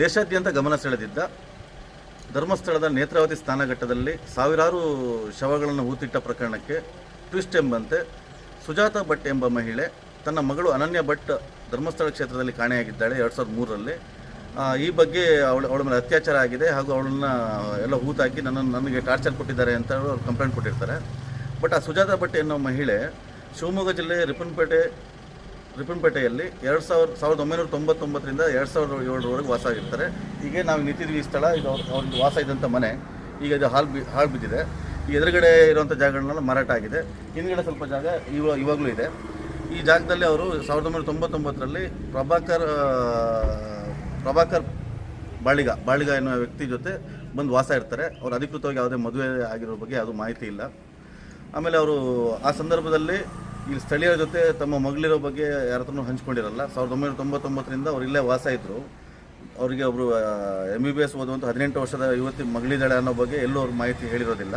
ದೇಶಾದ್ಯಂತ ಗಮನ ಸೆಳೆದಿದ್ದ ಧರ್ಮಸ್ಥಳದ ನೇತ್ರಾವತಿ ಸ್ಥಾನಘಟ್ಟದಲ್ಲಿ ಸಾವಿರಾರು ಶವಗಳನ್ನು ಹೂತಿಟ್ಟ ಪ್ರಕರಣಕ್ಕೆ ಟ್ವಿಸ್ಟ್ ಎಂಬಂತೆ ಸುಜಾತ ಭಟ್ ಎಂಬ ಮಹಿಳೆ ತನ್ನ ಮಗಳು ಅನನ್ಯ ಭಟ್ ಧರ್ಮಸ್ಥಳ ಕ್ಷೇತ್ರದಲ್ಲಿ ಕಾಣೆಯಾಗಿದ್ದಾಳೆ ಎರಡು ಸಾವಿರದ ಮೂರರಲ್ಲಿ. ಈ ಬಗ್ಗೆ ಅವಳು ಅವಳ ಮೇಲೆ ಅತ್ಯಾಚಾರ ಆಗಿದೆ ಹಾಗೂ ಅವಳನ್ನ ಎಲ್ಲ ಹೂತಾಕಿ ನನ್ನನ್ನು ನನಗೆ ಟಾರ್ಚರ್ ಕೊಟ್ಟಿದ್ದಾರೆ ಅಂತ ಅವರು ಕಂಪ್ಲೇಂಟ್ ಕೊಟ್ಟಿರ್ತಾರೆ. ಬಟ್ ಆ ಸುಜಾತ ಭಟ್ ಎನ್ನುವ ಮಹಿಳೆ ಶಿವಮೊಗ್ಗ ಜಿಲ್ಲೆ ರಿಪ್ಪನ್ಪೇಟೆ ರಿಪ್ಪನ್ಪೇಟೆಯಲ್ಲಿ ಎರಡು ಸಾವಿರ, ಸಾವಿರದ ಒಂಬೈನೂರ ತೊಂಬತ್ತೊಂಬತ್ತರಿಂದ ಎರಡು ಸಾವಿರದ ಏಳರವರೆಗೆ ವಾಸ ಆಗಿರ್ತಾರೆ. ಹೀಗೆ ನಾವು ನಿಂತಿದ್ವಿ ಈ ಸ್ಥಳ, ಇದು ಅವ್ರ ಅವ್ರದ್ದು ವಾಸ ಇದ್ದಂಥ ಮನೆ. ಈಗ ಇದು ಹಾಲು ಬಿ ಹಾಳು ಬಿದ್ದಿದೆ. ಈ ಎದುರುಗಡೆ ಇರುವಂಥ ಜಾಗಗಳನ್ನೆಲ್ಲ ಮಾರಾಟ ಆಗಿದೆ. ಹಿಂದ್ಗಡೆ ಸ್ವಲ್ಪ ಜಾಗ ಇವ ಇವಾಗಲೂ ಇದೆ. ಈ ಜಾಗದಲ್ಲಿ ಅವರು ಸಾವಿರದ ಒಂಬೈನೂರ ತೊಂಬತ್ತೊಂಬತ್ತರಲ್ಲಿ ಪ್ರಭಾಕರ್ ಪ್ರಭಾಕರ್ ಬಾಳಿಗ ಬಾಳಿಗ ಎನ್ನುವ ವ್ಯಕ್ತಿ ಜೊತೆ ಬಂದು ವಾಸ ಇರ್ತಾರೆ. ಅವರು ಅಧಿಕೃತವಾಗಿ ಯಾವುದೇ ಮದುವೆ ಆಗಿರೋ ಬಗ್ಗೆ ಯಾವುದೂ ಮಾಹಿತಿ ಇಲ್ಲ. ಆಮೇಲೆ ಅವರು ಆ ಸಂದರ್ಭದಲ್ಲಿ ಇಲ್ಲಿ ಸ್ಥಳೀಯರ ಜೊತೆ ತಮ್ಮ ಮಗಳಿರೋ ಬಗ್ಗೆ ಯಾರ ಹತ್ರನೂ ಹಂಚ್ಕೊಂಡಿರಲ್ಲ. ಸಾವಿರದ ಒಂಬೈನೂರ ತೊಂಬತ್ತೊಂಬತ್ತರಿಂದ ಅವ್ರು ಇಲ್ಲೇ ವಾಸ ಇದ್ದರು ಅವರಿಗೆ ಒಬ್ಬರು ಎಂ ಬಿ ಬಿ ಎಸ್ ಓದುವಂಥ ಹದಿನೆಂಟು ವರ್ಷದ ಯುವತಿ ಮಗಳಿದ್ದಾಳೆ ಅನ್ನೋ ಬಗ್ಗೆ ಎಲ್ಲೂ ಅವ್ರ ಮಾಹಿತಿ ಹೇಳಿರೋದಿಲ್ಲ.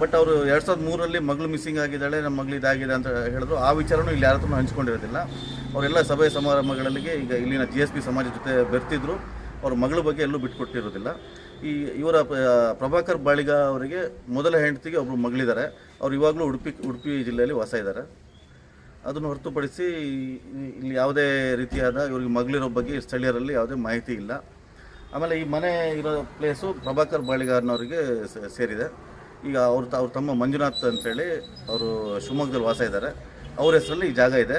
ಬಟ್ ಅವರು ಎರಡು ಸಾವಿರದ ಮೂರರಲ್ಲಿ ಮಗಳು ಮಿಸ್ಸಿಂಗ್ ಆಗಿದ್ದಾಳೆ, ನಮ್ಮ ಮಗಳು ಇದಾಗಿದೆ ಅಂತ ಹೇಳಿದ್ರು. ಆ ವಿಚಾರನೂ ಇಲ್ಲಿ ಯಾರ ಹತ್ರನೂ ಹಂಚ್ಕೊಂಡಿರೋದಿಲ್ಲ. ಅವರೆಲ್ಲ ಸಭೆ ಸಮಾರಂಭಗಳಲ್ಲಿ ಈಗ ಇಲ್ಲಿನ ಜಿ ಎಸ್ ಪಿ ಸಮಾಜ ಜೊತೆ ಬೆರ್ತಿದ್ರು. ಅವ್ರ ಮಗಳ ಬಗ್ಗೆ ಎಲ್ಲೂ ಬಿಟ್ಕೊಟ್ಟಿರೋದಿಲ್ಲ. ಈ ಇವರ ಪ್ರಭಾಕರ್ ಬಾಳಿಗ ಅವರಿಗೆ ಮೊದಲ ಹೆಂಡತಿಗೆ ಒಬ್ಬರು ಮಗಳಿದ್ದಾರೆ. ಅವ್ರು ಇವಾಗಲೂ ಉಡುಪಿ ಉಡುಪಿ ಜಿಲ್ಲೆಯಲ್ಲಿ ವಾಸ ಇದ್ದಾರೆ. ಅದನ್ನು ಹೊರತುಪಡಿಸಿ ಇಲ್ಲಿ ಯಾವುದೇ ರೀತಿಯಾದ ಇವ್ರಿಗೆ ಮಗಳಿರೋ ಬಗ್ಗೆ ಸ್ಥಳೀಯರಲ್ಲಿ ಯಾವುದೇ ಮಾಹಿತಿ ಇಲ್ಲ. ಆಮೇಲೆ ಈ ಮನೆ ಇರೋ ಪ್ಲೇಸು ಪ್ರಭಾಕರ್ ಬಾಳಿಗಾರ್ನವರಿಗೆ ಸೇರಿದೆ. ಈಗ ಅವ್ರ ಅವ್ರ ತಮ್ಮ ಮಂಜುನಾಥ್ ಅಂತೇಳಿ ಅವರು ಶಿವಮೊಗ್ಗದಲ್ಲಿ ವಾಸ ಇದ್ದಾರೆ. ಅವ್ರ ಹೆಸರಲ್ಲಿ ಈ ಜಾಗ ಇದೆ.